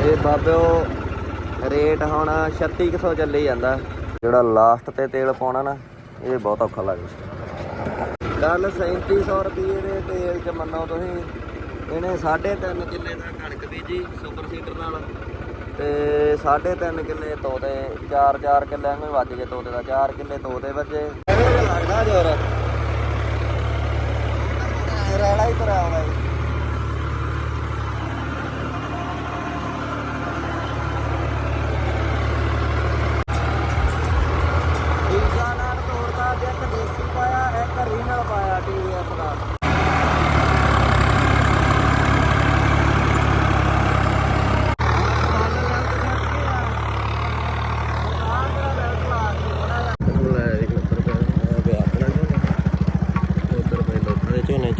ਇਹ ਬਾਬਿਓ, ਰੇਟ ਹੁਣ 3600 ਚੱਲੀ ਜਾਂਦਾ। ਜਿਹੜਾ ਲਾਸਟ ਤੇ ਤੇਲ ਪਾਉਣਾ ਨਾ, ਇਹ ਬਹੁਤ ਔਖਾ ਲੱਗਦਾ। ਗੱਲ 3700 ਰੁਪਏ ਦੇ ਤੇਲ ਚ ਮੰਨੋ ਤੁਸੀਂ। ਇਹਨੇ 3.5 ਕਿੱਲੇ ਦਾ ਕਣਕ ਬੀਜੀ ਸੁਪਰ ਸੀਡਰ ਨਾਲ। ਤੇ 3.5 ਕਿੱਲੇ ਤੋਤੇ 4-4 ਕਿੱਲੇ ਨੂੰ ਵੱਜ ਗਏ ਤੋਤੇ ਦਾ। 4 ਕਿੱਲੇ ਤੋਤੇ ਵੱਜੇ। ਐਵੇਂ ਲੱਗਦਾ ਜੋਰ। ਰੈਲਾ ਹੀ ਤੁਰਿਆ ਆਉਂਦਾ ਜੀ ਦੂਜਾ ਨਾਲ ਤੋੜਦਾ ਤੇ ਇੱਕ ਦੇਸੀ ਪਾਇਆ ਇੱਕ ਰੀਨਲ ਪਾਇਆ ਟੀਵੀਐਸ ਦਾ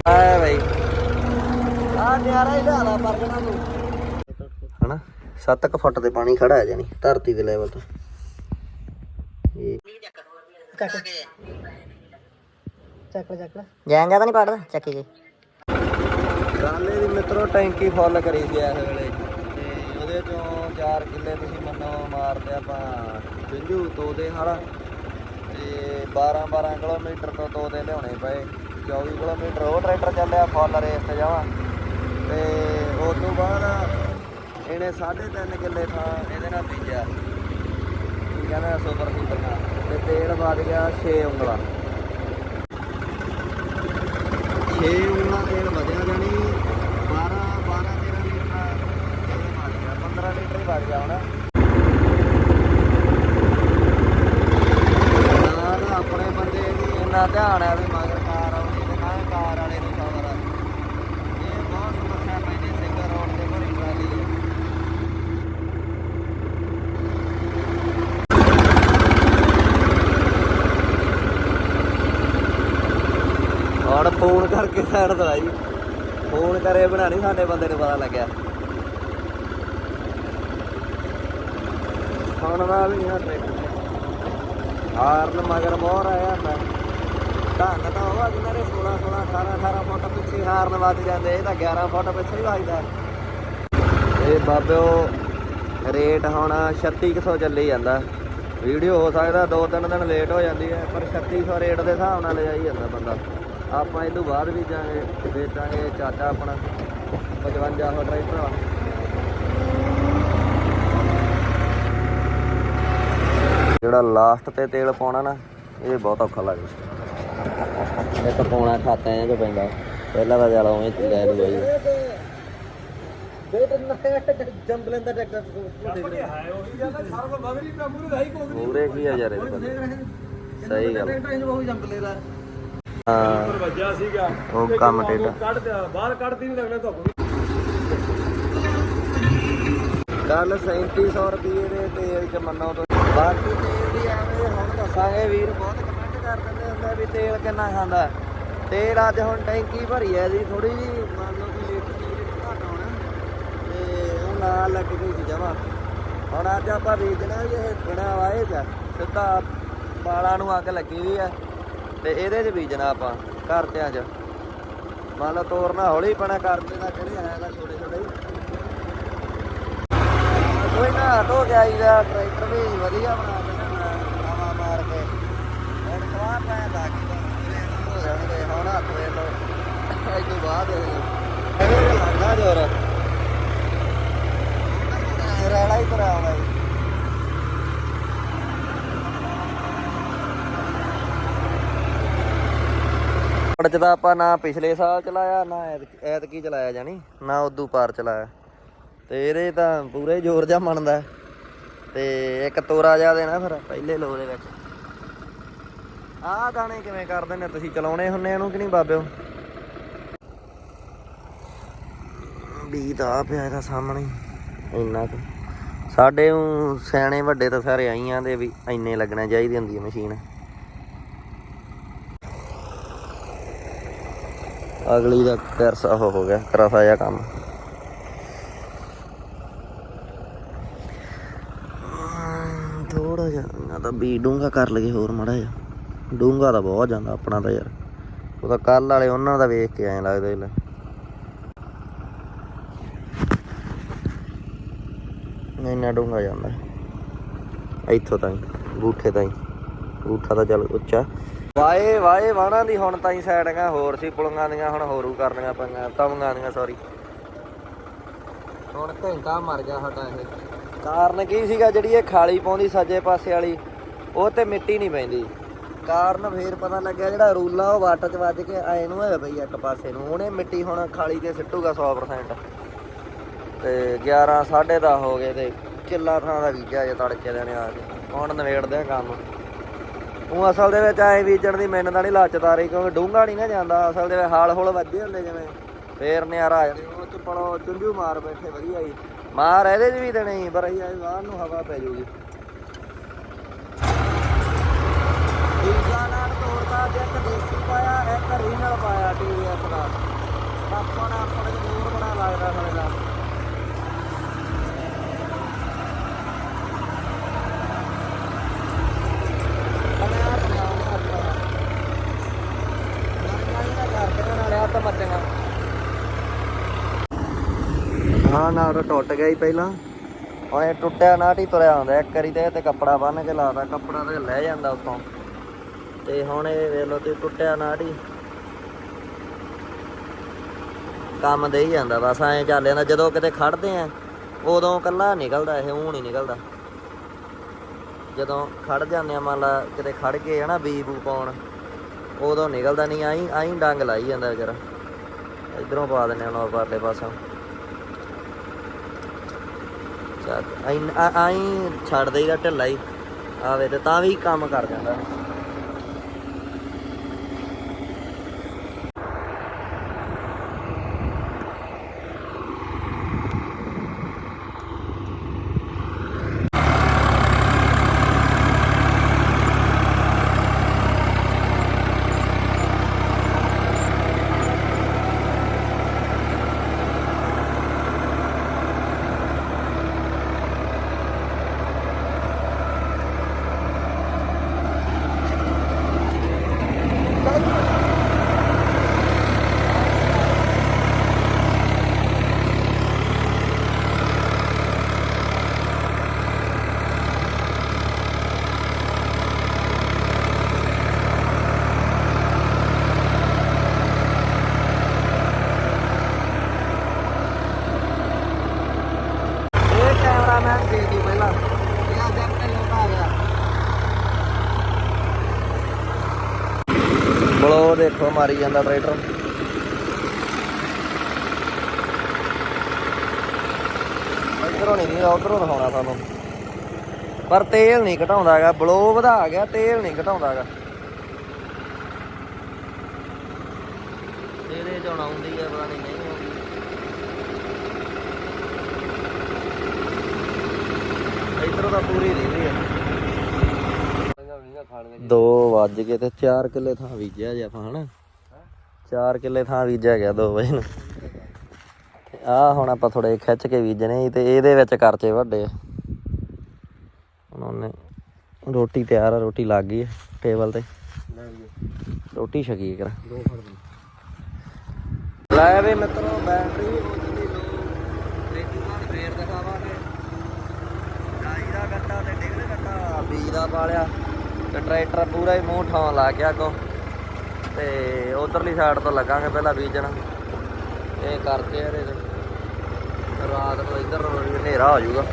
ਆ ਬਈ। ਆ ਨਿਆਰਾ ਹੀ ਢਾਲਾ ਪਰਗਣਾ ਨੂੰ। ਹਨਾ? 7 ਫੁੱਟ ਦੇ ਪਾਣੀ ਖੜਾ ਹੈ ਜਾਨੀ ਧਰਤੀ ਦੇ ਲੈਵਲ ਤੋਂ। ਇਹ ਚੱਕ ਲੈ ਚੱਕ ਲੈ। ਜਾਏਗਾ ਤਾਂ ਨਹੀਂ ਪੜਦਾ ਚੱਕੀ ਜੀ ਗਾਲੇ ਦੀ ਮਿੱਤਰੋ ਟੈਂਕੀ ਫੁੱਲ ਕਰੀ ਸੀ ਇਸ ਵੇਲੇ। ਤੇ ਉਹਦੇ ਚੋਂ 4 ਕਿੱਲੇ ਤੁਸੀਂ ਮੰਨੋ ਮਾਰਦੇ ਆਪਾਂ ਬਿੰਜੂ ਤੋਦੇ ਹਾਲਾ। ਤੇ 12 12 ਕਿਲੋਮੀਟਰ ਤੋਂ ਤੋਦੇ ਲਿਆਉਣੇ ਪਏ। 24 ਕਿਲੋਮੀਟਰ ਉਹ ਟਰੈਕਟਰ ਚੱਲਿਆ ਫੁੱਲ ਰੇਸ ਤੇ ਜਾਵਾਂ। ਤੇ ਉਸ ਤੋਂ ਬਾਅਦ ਇਹਨੇ 3.5 ਕਿੱਲੇ ਥਾਂ ਇਹਦੇ ਨਾਲ ਬੀਜਿਆ। ਕੀ ਕਹਿੰਦਾ, ਸੁਪਰ ਸੀਡਰ ਨਾਲ। ਤੇ ਤੇਲ ਵੱਧ ਗਿਆ 6 ਉਂਗਲਾਂ। 6 ਉਂਗਲਾਂ ਤੇਲ ਵਧਿਆ ਜਾਣੀ 12 12 13 ਲੀਟਰ ਤੇਲ ਵੱਜ ਗਿਆ। 15 ਲੀਟਰ ਹੀ ਵੱਜ ਗਿਆ ਹੁਣ। ਨਾ ਆਪਣੇ ਬੰਦੇ ਦੀ ਇੰਨਾ ਧਿਆਨ ਹੈ ਵੀ ਮਗਰ ਕਾਰ ਆਉਂਦੀ ਤੇ ਨਾ ਇਹ ਕਾਰ ਵਾਲੇ ਨੂੰ ਖਬਰ ਆ ਇਹ ਬਹੁਤ ਸਮੱਸਿਆ ਪੈਂਦੀ ਸਿੰਗਰ ਰੋਡ ਤੇ ਭਰੀ ਟਰਾਲੀ ਹੈ ਹੁਣ ਫੋਨ ਕਰਕੇ ਸਾਈਡ ਦਵਾਈ ਫੋਨ ਕਰੇ ਬਣਾਣੀ ਸਾਡੇ ਬੰਦੇ ਨੂੰ ਪਤਾ ਲੱਗਿਆ। ਹੁਣ ਦਾ ਵੀ ਨਹੀਂ ਟਰੈਕਟਰ ਹਾਰਨ ਮਗਰ ਮੋਹਰ ਆਇਆ ਮੈਂ। ਢੰਗ ਤਾਂ ਉਹ ਜਿਹਨਾਂ ਦੇ 16 16 18 18 ਫੁੱਟ ਪਿੱਛੇ ਹਾਰਨ ਵੱਜ ਜਾਂਦੇ। ਇਹ ਤਾਂ 11 ਫੁੱਟ ਪਿੱਛੇ ਹੀ ਵੱਜਦਾ। ਇਹ ਬਾਬਿਓ, ਰੇਟ ਹੁਣ 3600 ਚੱਲੀ ਜਾਂਦਾ। ਵੀਡੀਓ ਹੋ ਸਕਦਾ ਦੋ ਤਿੰਨ ਦਿਨ ਲੇਟ ਹੋ ਜਾਂਦੀ ਹੈ, ਪਰ 3600 ਰੇਟ ਦੇ ਹਿਸਾਬ ਨਾਲ ਲਿਜਾਈ ਜਾਂਦਾ ਬੰਦਾ। ਆਪਾਂ ਇਹ ਤੋਂ ਬਾਅਦ ਵੀ ਜਾਗੇ ਵੇਚਾਂਗੇ ਚਾਚਾ ਆਪਣਾ 55 ਹੋ ਟਰੈਕਟਰ ਵਾਲਾ ਜਿਹੜਾ ਲਾਸਟ ਤੇ ਤੇਲ ਪਾਉਣਾ ਨਾ, ਇਹ ਬਹੁਤ ਔਖਾ ਲੱਗਦਾ। ਇੱਕ ਪਾਉਣਾ ਖਾਤੇ ਚ ਪੈਂਦਾ। ਪਹਿਲਾਂ ਤਾਂ ਚੱਲ ਉਵੇਂ ਲੈ ਲੂ ਜੀ। ਪੂਰੇ ਕੀ ਆ ਯਾਰ ਸਹੀ ਗੱਲ ਵੱਜਿਆ ਸੀਗਾ ਉਹ ਕੰਮ ਟੇਡਾ ਕੱਢ ਦਿਆ ਬਾਹਰ ਕੱਢਦੀ ਨਹੀਂ ਲੱਗਣਾ ਧੁੱਪ ਵੀ ਗੱਲ 3700 ਰੁਪਏ ਦੇ ਤੇਲ ਚ ਮੰਨੋ ਤੁਸੀਂ। ਬਾਕੀ ਤੇਲ ਦੀ ਐਵੇਂ ਹੁਣ ਦੱਸਾਂਗੇ ਵੀਰ ਬਹੁਤ ਕਮੈਂਟ ਕਰ ਦਿੰਦੇ ਹੁੰਦੇ ਵੀ ਤੇਲ ਕਿੰਨਾ ਖਾਂਦਾ। ਤੇਲ ਅੱਜ ਹੁਣ ਟੈਂਕੀ ਭਰੀ ਐ ਜੀ ਥੋੜੀ ਜੀ ਮੰਨ ਲਓ ਕਿ ਲੀਟਰ ਦੀ ਲੀਟਰ ਘੱਟ ਹੋਣਾ ਤੇ ਉਹ ਨਾਲ ਲੱਗ ਗਈ ਸੀ ਜਮਾ। ਹੁਣ ਅੱਜ ਆਪਾਂ ਵੇਚਣਾ ਵੀ ਇਹ ਬਿਨਾ ਵਾਏ ਚ ਸਿੱਧਾ ਬਾਲਾਂ ਨੂੰ ਅੱਗ ਲੱਗੀ ਵੀ ਐ ਤੇ ਇਹਦੇ 'ਚ ਬੀਜਣਾ ਆਪਾਂ ਕਰਤਿਆਂ 'ਚ। ਮੰਨ ਲਓ ਤੋਰਨਾ ਹੌਲੀ ਪੈਣਾ ਕਰਦੇ ਦਾ ਕਿਹੜੇ ਆਇਆ ਦਾ ਛੋਟੇ ਛੋਟੇ ਕੋਈ ਨਾ ਧੋ ਗਿਆ ਇਹਦਾ ਟਰੈਕਟਰ ਵੀ ਵਧੀਆ ਬਣਾ ਕੇ ਨਾ ਮਾਰ ਕੇ। ਹੁਣ ਸਵਾਰ ਪੈ ਲਾ ਕੇ ਤਾਂ ਹੋ ਜਾਣਗੇ, ਹੁਣ ਹੱਥ ਵੇ ਲੋ ਇਹ ਤੋਂ ਬਾਅਦ ਲੱਗਦਾ ਜੋਰ ਰੈਲਾ ਹੀ ਤੁਰਿਆ ਆਉਂਦਾ ਜੀ ਚ ਤਾਂ ਆਪਾਂ ਨਾ ਪਿਛਲੇ ਸਾਲ ਚਲਾਇਆ, ਨਾ ਐਤਕ- ਐਤਕੀ ਚਲਾਇਆ ਜਾਨੀ ਨਾ ਉਦੋਂ ਪਾਰ ਚਲਾਇਆ। ਤੇ ਇਹਦੇ ਤਾਂ ਪੂਰੇ ਜ਼ੋਰ ਜਾ ਮੰਨਦਾ ਤੇ ਇੱਕ ਤੋਰਾ ਜਾ ਦੇਣਾ ਫਿਰ, ਪਹਿਲੇ ਲੋ ਦੇ ਵਿੱਚ। ਆਹ ਦਾਣੇ ਕਿਵੇਂ ਕਰਦੇ ਨੇ, ਤੁਸੀਂ ਚਲਾਉਣੇ ਹੁੰਨੇ ਇਹਨੂੰ ਕਿ ਨਹੀਂ ਬਾਬਿਓ? ਵੀ ਤਾਂ ਪਿਆ ਇਹਦਾ ਸਾਹਮਣੇ, ਇੰਨਾ ਕੁ। ਸਾਡੇ ਸਿਆਣੇ ਵੱਡੇ ਤਾਂ ਸਾਰੇ ਆਈਆਂ ਦੇ ਵੀ ਇੰਨੇ ਲੱਗਣਾ ਚਾਹੀਦੀ ਹੁੰਦੀ ਹੈ ਮਸ਼ੀਨ। ਅਗਲੀ ਦਾ ਪੈਰਸਾ ਹੋ ਹੋ ਗਿਆ ਕਰਫਾ ਜਿਹਾ ਕੰਮ। ਥੋੜਾ ਜਿਹਾ ਨਾ ਤਾਂ ਵੀ ਡੂੰਗਾ ਕਰ ਲਗੇ ਹੋਰ ਮੜਾ ਜਿਹਾ। ਡੂੰਗਾ ਤਾਂ ਬਹੁਤ ਜਾਂਦਾ ਆਪਣਾ ਤਾਂ ਯਾਰ। ਉਹ ਤਾਂ ਕੱਲ ਵਾਲੇ ਉਹਨਾਂ ਦਾ ਵੇਖ ਕੇ ਐਂ ਲੱਗਦਾ ਲੈ ਇੰਨਾ ਡੂੰਘਾ ਜਾਂਦਾ। ਇੱਥੋਂ ਤਾਈਂ, ਬੂਠੇ ਤਾਈਂ। ਬੂਠਾ ਤਾਂ ਚੱਲ ਉੱਚਾ। ਵਾਏ ਵਾਏ ਵਾਣਾ ਦੀ ਹੁਣ ਤਾਈਂ ਸਾਈਡਾਂ ਹੋਰ ਸੀ ਪੁਲੀਆਂ ਦੀਆਂ ਹੁਣ ਹੋਰੂ ਕਰਨੀਆਂ ਪਈਆਂ ਤਵੀਆਂ ਦੀਆਂ ਸੌਰੀ ਹੁਣ ਘੰਟਾ ਮਰ ਗਿਆ ਸਾਡਾ ਇਹ। ਕਾਰਨ ਕੀ ਸੀਗਾ ਜਿਹੜੀ ਇਹ ਖਾਲੀ ਪਾਉਂਦੀ ਸੱਜੇ ਪਾਸੇ ਵਾਲੀ? ਉਹ ਤੇ ਮਿੱਟੀ ਨਹੀਂ ਪੈਂਦੀ। ਕਾਰਨ ਫੇਰ ਪਤਾ ਲੱਗਿਆ ਜਿਹੜਾ ਰੂਲਾ ਉਹ ਵਾਟਰ ਚ ਵੱਜ ਕੇ ਆਏ ਨੂੰ ਹੋਇਆ ਬਈ ਇੱਕ ਪਾਸੇ ਨੂੰ। ਉਹਨੇ ਮਿੱਟੀ ਹੁਣ ਖਾਲੀ ਤੇ ਸਿੱਟੂਗਾ 100% ਤੇ 11 10:30 ਹੋ ਗਏ ਤੇ ਕਿੱਲਾ ਥਾਂ ਦਾ ਬੀਜਿਆ ਜੇ ਤੜਕੇ ਦੇਣੇ ਆ ਕੇ। ਹੁਣ ਨਵੇੜਦੇ ਆ ਕੰਮ। ਉਹ ਅਸਲ ਦੇ ਵਿੱਚ ਐ ਬੀਜਣ ਦੀ ਮਿਹਨਤ ਨਹੀਂ ਲਾਚਦਾ ਰਹੀ ਕਿਉਂਕਿ ਡੂੰਘਾ ਨਹੀਂ ਨਾ ਜਾਂਦਾ। ਅਸਲ ਦੇ ਵਿੱਚ ਹਾਲ ਹੌਲ ਵੱਜੇ ਹੁੰਦੇ ਜਿਵੇਂ ਫੇਰ ਨਿਆਰਾ ਆ ਜਾਂਦੇ। ਉਹ ਚ ਪੜੋ ਚੁੰਝੂ ਮਾਰ ਬੈਠੇ ਵਧੀਆ ਜੀ। ਮਾਰ ਇਹਦੇ 'ਚ ਵੀ ਦੇਣੇ ਪਰ ਅਸੀਂ ਬਾਹਰ ਨੂੰ ਹਵਾ ਪੈ ਜੂਗੀ ਨਾਲ ਤੋੜਦਾ ਇੱਕ ਦੇਸੀ ਪਾਇਆ ਇੱਕ ਰੀਨਲ ਪਾਇਆ ਟੀਵੀਐਸ ਦਾ। ਆਪਾਂ ਨੇ ਆਪਣੇ ਬਣਾ ਲੱਗਦਾ ਸਾਲੇ ਦਾ ਬਣਿਆ ਬਣਾਉਣਾ ਆਪਾਂ ਨਾਲੀਆਂ ਕਰਦੇ ਨਾਲੇ ਆ ਤਾਂ ਮੱਚੇਗਾ ਹਾਂ ਨਾ ਟੁੱਟ ਗਿਆ ਹੀ ਪਹਿਲਾਂ। ਓਏ ਟੁੱਟਿਆ ਨਾਟ ਹੀ ਤੁਰਿਆ ਹੁੰਦਾ ਇੱਕ ਵਾਰੀ ਤੇ ਤੇ ਕੱਪੜਾ ਬੰਨ ਕੇ ਲਾਦਾ ਕੱਪੜਾ ਤੇ ਲੈ ਜਾਂਦਾ ਉੱਤੋਂ। ਤੇ ਹੁਣ ਇਹ ਵੇਖ ਲਓ ਤੇ ਟੁੱਟਿਆ ਨਾਟ ਹੀ ਕੰਮ ਦੇ ਹੀ ਜਾਂਦਾ, ਬਸ ਐਂ ਚੱਲ ਜਾਂਦਾ, ਜਦੋਂ ਕਿਤੇ ਖੜਦੇ ਆ, ਉਦੋਂ ਕੱਲਾ ਨਿਕਲਦਾ, ਇਹ ਹੁਣ ਨਹੀਂ ਨਿਕਲਦਾ। ਜਦੋਂ ਖੜ ਜਾਂਦੇ ਆ, ਮੰਨ ਲਾ ਕਿਤੇ ਖੜ ਕੇ ਹਨਾ ਬੀ ਪਾਉਣ, ਉਦੋਂ ਨਿਕਲਦਾ ਨਹੀਂ ਆਈ ਆਈ ਡੰਗ ਲਾਈ ਜਾਂਦਾ ਵਿਚਾਰਾ ਇਧਰੋਂ ਪਾ ਦਿੰਦੇ ਆ ਨੌਰ ਪਰਲੇ ਪਾਸੋਂ ਚੱਕ ਆਈ ਆਈ ਛੱਡ ਦੇਈਦਾ ਢਿੱਲਾ ਹੀ। ਆਵੇ ਤੇ ਤਾਂ ਵੀ ਕੰਮ ਕਰ ਜਾਂਦਾ ਇਹ ਕੈਮਰਾਮੈਨ ਸੀ ਜੀ ਪਹਿਲਾਂ ਇਹ ਅੱਜ ਆਪਣੇ ਲੋਟ ਆ ਗਿਆ ਬਲੋ ਦੇਖੋ, ਮਾਰੀ ਜਾਂਦਾ ਟਰੈਕਟਰ। ਇਧਰੋਂ ਨਹੀਂ ਨਹੀਂ ਉਧਰੋਂ ਦਿਖਾਉਣਾ ਤੁਹਾਨੂੰ ਪਰ ਤੇਲ ਨਹੀਂ ਘਟਾਉਂਦਾ ਹੈਗਾ ਬਲੋ ਵਧਾ ਗਿਆ, ਤੇਲ ਨਹੀਂ ਘਟਾਉਂਦਾ ਹੈਗਾ। ਇਹਦੇ ਚ ਹੁਣ ਹੈ ਪਤਾ ਨਹੀਂ ਨਹੀਂ ਆਉਂਦੀ। ਇਧਰੋਂ ਤਾਂ ਪੂਰੀ ਨਹੀਂ 2 ਵੱਜ ਗਏ ਤੇ 4 ਕਿੱਲੇ ਥਾਂ ਬੀਜਿਆ ਜੇ ਆਪਾਂ, ਹਨਾ? 4 ਕਿੱਲੇ ਥਾਂ ਬੀਜਿਆ ਗਿਆ 2 ਵਜੇ ਨੂੰ। ਆ ਹੁਣ ਆਪਾਂ ਥੋੜੇ ਖਿੱਚ ਕੇ ਬੀਜਣੇ ਤੇ ਇਹਦੇ ਵਿੱਚ ਕਰਚੇ ਵੱਡੇ ਉਹਨਾਂ ਰੋਟੀ ਤਿਆਰ ਆ, ਰੋਟੀ ਲੱਗ ਗਈ ਟੇਬਲ ਤੇ। ਰੋਟੀ ਛਕੀ ਕਰ ਲੈ ਵੀ ਮਿੱਤਰੋ ਬੈਟਰੀ ਹੋ ਚੁੱਕੀ ਲੋ ਤੇ ਬਾਅਦ ਫੇਰ ਦਿਖਾਵਾਂਗੇ। ਗਾਈ ਦਾ ਗੱਟਾ ਤੇ ਡਿਗਲ ਗੱਟਾ। ਬੀਜ ਦਾ ਪਾਲਿਆ ਤੇ ਟਰੈਕਟਰ ਪੂਰਾ ਹੀ ਮੂੰਹ ਠਾਉਣ ਲਾ ਗਿਆ ਕੋ ਤੇ ਉਧਰਲੀ ਸਾਈਡ ਤੋਂ ਲੱਗਾਂਗੇ ਪਹਿਲਾਂ ਬੀਜਣ। ਇਹ ਕਰਕੇ ਇਹਦੇ ਰਾਤ ਨੂੰ ਇੱਧਰ ਵੀ ਹਨੇਰਾ ਹੋ ਜਾਊਗਾ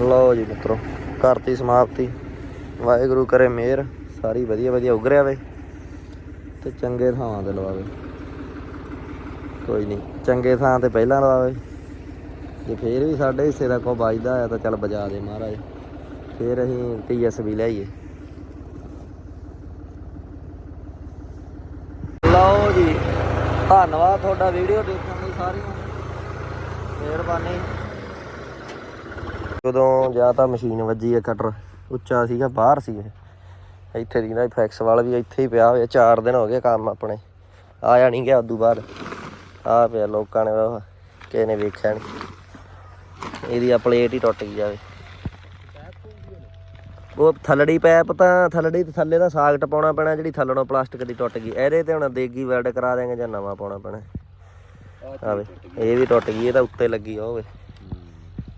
ਲਓ ਜੀ ਮਿੱਤਰੋ ਕਰਤੀ, ਸਮਾਪਤੀ। ਵਾਹਿਗੁਰੂ ਕਰੇ ਮਿਹਰ, ਸਾਰੀ ਵਧੀਆ ਵਧੀਆ ਉਗਰਿਆ ਵੇ ਤੇ ਚੰਗੇ ਥਾਵਾਂ ਤੇ ਲਵਾਵੇ। ਕੋਈ ਨਹੀਂ, ਚੰਗੇ ਥਾਂ ਤੇ ਪਹਿਲਾਂ ਲਵਾਵੇ। ਜੇ ਫੇਰ ਵੀ ਸਾਡੇ ਹਿੱਸੇ ਦਾ ਕੋ ਵੱਜਦਾ ਆ ਤਾਂ ਚੱਲ ਬਜਾ ਦੇ ਮਹਾਰਾਜ। ਫੇਰ ਅਸੀਂ ਟੀਐਸਬੀ ਲਿਆਈਏ। ਲਓ ਜੀ, ਧੰਨਵਾਦ ਤੁਹਾਡਾ ਵੀਡੀਓ ਦੇਖਣ ਲਈ ਸਾਰਿਆਂ ਮਿਹਰਬਾਨੀ। ਜਦੋਂ ਜਾਂ ਤਾਂ ਮਸ਼ੀਨ ਵੱਜੀ ਹੈ ਕਟਰ ਉੱਚਾ ਸੀਗਾ ਬਾਹਰ ਸੀ ਇਹ ਇੱਥੇ ਦੀ ਨਾ ਫੈਕਸ ਵਾਲਾ ਵੀ ਇੱਥੇ ਹੀ ਪਿਆ ਹੋਇਆ 4 ਦਿਨ ਹੋ ਗਏ ਕੰਮ ਆਪਣੇ। ਆਇਆ ਨਹੀਂ ਗਿਆ ਉਦੋਂ ਬਾਅਦ। ਆ ਪਿਆ ਲੋਕਾਂ ਨੇ ਉਹ ਕਿਸੇ ਨੇ ਵੇਖਿਆ ਨਹੀਂ ਇਹਦੀ ਆ ਪਲੇਟ ਹੀ ਟੁੱਟ ਗਈ ਜਾਵੇ ਉਹ ਥੱਲੜੀ ਪੈਪ ਤਾਂ ਥੱਲੜੀ ਤੇ ਥੱਲੇ ਦਾ ਸਾਗ ਟਪਾਉਣਾ ਪੈਣਾ ਜਿਹੜੀ ਥੱਲੜੋਂ ਪਲਾਸਟਿਕ ਦੀ ਟੁੱਟ ਗਈ। ਇਹਦੇ ਤੇ ਹੁਣ ਦੇਗੀ ਵੈਲਡ ਕਰਾ ਦੇਾਂਗੇ ਜਾਂ ਨਵਾਂ ਪਾਉਣਾ ਪੈਣਾ। ਆਵੇ ਇਹ ਵੀ ਟੁੱਟ ਗਈ ਇਹ ਤਾਂ ਉੱਤੇ ਲੱਗੀ ਹੋਵੇ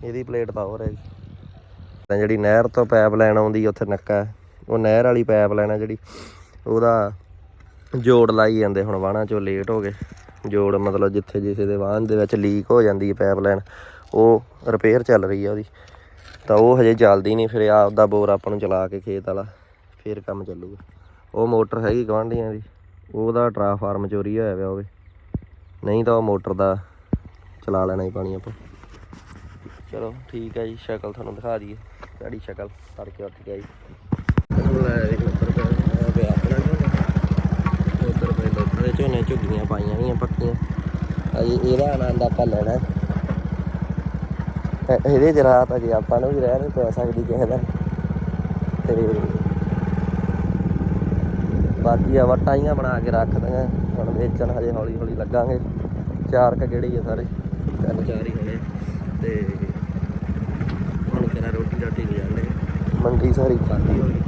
ਇਹਦੀ ਪਲੇਟ ਤਾਂ ਹੋਰ ਹੈ ਤਾਂ ਜਿਹੜੀ ਨਹਿਰ ਤੋਂ ਪਾਈਪ ਲੈਣ ਆਉਂਦੀ ਉੱਥੇ ਨੱਕਾ ਉਹ ਨਹਿਰ ਵਾਲੀ ਪਾਈਪ ਲੈਣਾ ਜਿਹੜੀ, ਉਹਦਾ ਜੋੜ ਲਾਈ ਜਾਂਦੇ ਹੁਣ ਵਾਹਣਾ ਚੋਂ ਲੇਟ ਹੋ ਗਏ। ਜੋੜ ਮਤਲਬ ਜਿੱਥੇ ਜਿਸੇ ਦੇ ਵਾਹਨ ਦੇ ਵਿੱਚ ਲੀਕ ਹੋ ਜਾਂਦੀ ਹੈ ਪਾਈਪ ਲਾਈਨ, ਉਹ ਰਿਪੇਅਰ ਚੱਲ ਰਹੀ ਹੈ ਉਹਦੀ। ਤਾਂ ਉਹ ਹਜੇ ਚੱਲਦੀ ਨਹੀਂ, ਫਿਰ ਆਪਦਾ ਬੋਰ ਆਪਾਂ ਨੂੰ ਚਲਾ ਕੇ ਖੇਤ ਵਾਲਾ, ਫਿਰ ਕੰਮ ਚੱਲੂਗਾ। ਉਹ ਮੋਟਰ ਹੈਗੀ ਗਵਾਂਢੀਆਂ ਦੀ, ਉਹਦਾ ਟਰਾਂਸਫਾਰਮ ਚੋਰੀ ਹੋਇਆ ਪਿਆ ਹੋਵੇ। ਨਹੀਂ ਤਾਂ ਉਹ ਮੋਟਰ ਦਾ ਚਲਾ ਲੈਣਾ ਹੀ ਪਾਣੀ ਆਪਾਂ। ਚਲੋ ਠੀਕ ਹੈ ਜੀ, ਸ਼ਕਲ ਤੁਹਾਨੂੰ ਦਿਖਾ ਦਈਏ। ਸਾਡੀ ਸ਼ਕਲ ਤੜਕੇ ਉੱਠ ਕੇ ਜੀ ਲੈ ਇੱਕ ਪਿਆ ਆਪਣਾ ਉਧਰ ਪਏ ਲੋਕਾਂ ਝੋਨੇ ਝੁੱਗੀਆਂ ਪਾਈਆਂ ਨਹੀਂ ਪੱਕੀਆਂ ਅਜੇ ਇਹਦਾ ਆਨੰਦ ਆਪਾਂ ਲੈਣਾ। ਇਹਦੇ ਚ ਰਾਤ ਅਜੇ ਆਪਾਂ ਨੂੰ ਵੀ ਰਹਿ ਨਹੀਂ ਪੈ ਸਕਦੀ ਕਿਸੇ ਦਾ ਤੇ ਬਾਕੀ ਆ ਵਟਾਈਆਂ ਬਣਾ ਕੇ ਰੱਖ ਦਾਂਗੇ ਹੁਣ ਵੇਚਣ ਹਜੇ ਹੌਲੀ ਹੌਲੀ ਲੱਗਾਂਗੇ। ਚਾਰ ਕ ਗੇੜੇ ਹੀ ਆ ਸਾਰੇ। ਤਿੰਨ ਚਾਰ ਹੀ ਹੋਣੇ। ਤੇ ਕਿਹੜਾ ਰੋਟੀ ਰਾਟੀ ਨਹੀਂ ਜਾਂਦੇ ਮੰਡੀ ਸਾਰੀ ਖਾਦੀ ਹੋ ਗਈ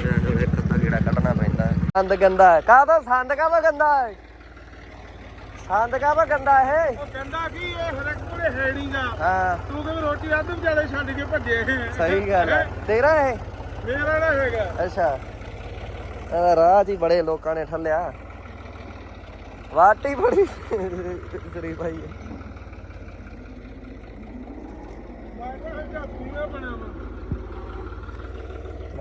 ਇਹ ਇੱਕ ਅੱਧਾ ਗੇੜਾ ਕੱਢਣਾ ਪੈਂਦਾ। ਹੈ ਸੰਦ ਗੰਦਾ ਹੈ। ਕਾਹਦਾ ਸੰਦ ਕਾਹਦਾ ਗੰਦਾ ਹੈ? ਸੰਦ ਕਾਹਦਾ ਗੰਦਾ ਹੈ ਉਹ ਕਹਿੰਦਾ ਕੀ ਇਹ ਹਰਕ ਕੋਲੇ ਹੈ ਨਹੀਂਗਾ ਹਾਂ। ਤੂੰ ਕਿਵੇਂ ਰੋਟੀ ਅੱਧ ਵਿਚਾਲੇ ਛੱਡ ਕੇ ਭੱਜੇ ਸਹੀ ਗੱਲ ਹੈ। ਤੇਰਾ ਇਹ? ਮੇਰਾ ਨਾ ਹੈਗਾ। ਅੱਛਾ। ਇਹਦਾ ਰਾਹ ਹੀ ਬੜੇ ਲੋਕਾਂ ਨੇ ਠੱਲਿਆ। ਵਾਟੀ ਬੜੀ। ਸਰੀ ਭਾਈ ਹੈ। ਮੈਂ ਕਿਹਾ ਹਜਾ ਪੂਰਾ ਬਣਿਆ ਵਾ